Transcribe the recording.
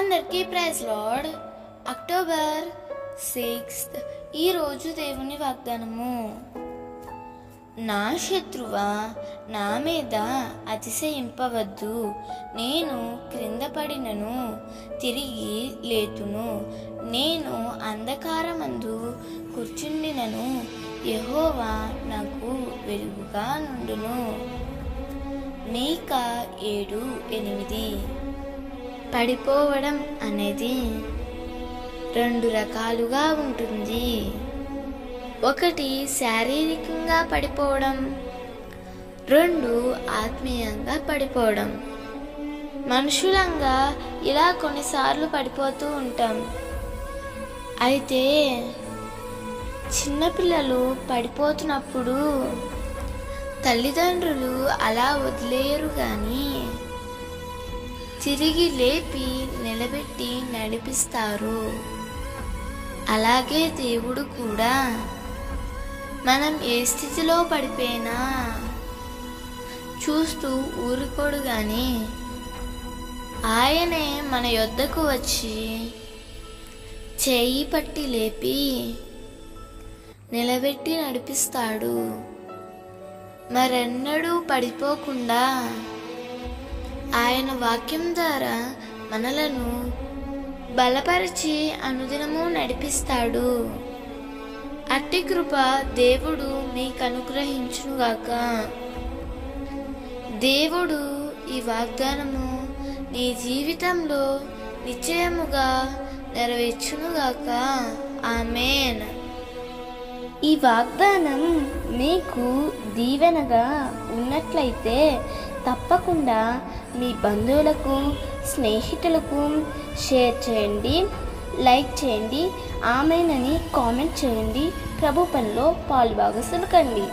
అందరికీ praise lord. October sixth ఈరోజు దేవుని వాగ్దానము. నా శత్రువా నా మీద అతిశయింపవద్దు. నేను క్రింద పడినను తిరిగి లేతును. నేను అంధకారమందు కూర్చుండినను యహోవా నాకు వెలుగుగా నుండును. మీక ఏడు ఎనిమిది. పడిపోవడం అనేది రెండు రకాలుగా ఉంటుంది. ఒకటి శారీరకంగా పడిపోవడం రెండు ఆత్మీయంగా పడిపోవడం. మనుషులంగా ఇలా కొన్నిసార్లు పడిపోతూ ఉంటాం. అయితే చిన్నపిల్లలు పడిపోతున్నప్పుడు తల్లిదండ్రులు అలా వదిలేయరు కానీ తిరిగి లేపి నిలబెట్టి నడిపిస్తారు. అలాగే దేవుడు కూడా. మనం ఏ స్థితిలో పడిపోయినా చూస్తూ ఊరుకోడు కానీ ఆయనే మన యొద్దకు వచ్చి చేయి పట్టి లేపి నిలబెట్టి నడిపిస్తాడు. మరెన్నడూ పడిపోకుండా ఆయన వాక్యం ద్వారా మనలను బలపరిచి అనుదినము నడిపిస్తాడు. అట్టి కృప దేవుడు మీకు అనుగ్రహించునుగాక దేవుడు ఈ వాగ్దానము నీ జీవితంలో నిశ్చయముగా నెరవేర్చునుగాక. ఆమెన్. ఈ వాగ్దానం మీకు దీవెనగా ఉన్నట్లయితే తప్పకుండా మీ బంధువులకు స్నేహితులకు షేర్ చేయండి లైక్ చేయండి ఆమెనని కామెంట్ చేయండి ప్రభు పనిలో పాలుభాగస్తులు కండి